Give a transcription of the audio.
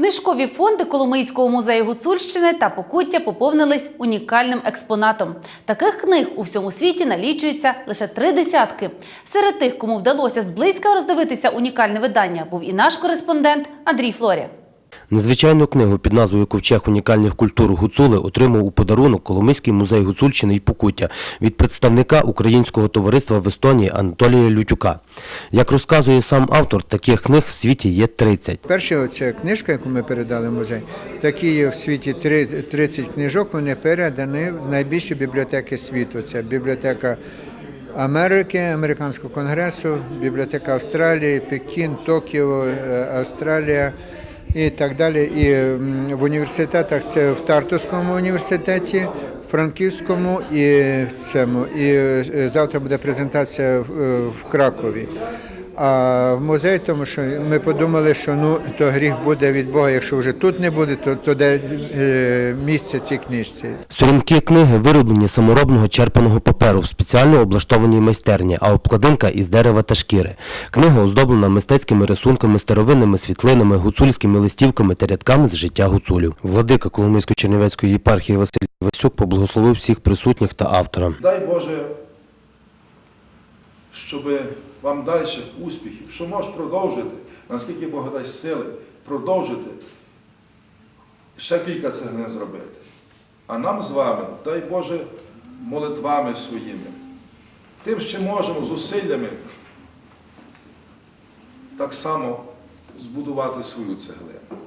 Книжкові фонди Коломийського музею Гуцульщини та Покуття поповнились унікальним експонатом. Таких книг у всьому світі налічується лише три десятки. Серед тих, кому вдалося зблизька роздивитися унікальне видання, був і наш кореспондент Андрій Флорія. Незвичайну книгу під назвою Ковчег унікальних культур Гуцули отримав у подарунок Коломийський музей Гуцульщини і Покуття від представника Українського товариства в Естонії Анатолія Лютюка. Як розказує сам автор, таких книг в світі є 30. Перша ця книжка, яку ми передали в музей, такі в світі три- 30 книжок, вони передані в найбільші бібліотеки світу. Це бібліотека Америки, Американського конгресу, бібліотека Австралії, Пекін, Токіо, е, Австралія і так далі. І в університетах це в Тартуському університеті, Франківському і цьому. І е, завтра буде презентація в Кракові. А в музей, тому що ми подумали, що ну то гріх буде від Бога. Якщо вже тут не буде, то, то де е, місце цій книжці. Сторінки книги вироблені з саморобного черпаного паперу в спеціально облаштованій майстерні, а обкладинка із дерева та шкіри. Книга оздоблена мистецькими рисунками, старовинними світлинами, гуцульськими листівками та рядками з життя гуцулів. Владика Коломийсько-Чернівецької єпархії Василь Васюк поблагословив всіх присутніх та автора. Дай Боже, щоб вам далі успіхів, що можеш продовжити, наскільки Бог дасть сили, продовжити ще кілька цеглин зробити. А нам з вами, дай Боже, молитвами своїми, тим, що можемо, зусиллями, так само збудувати свою цеглину.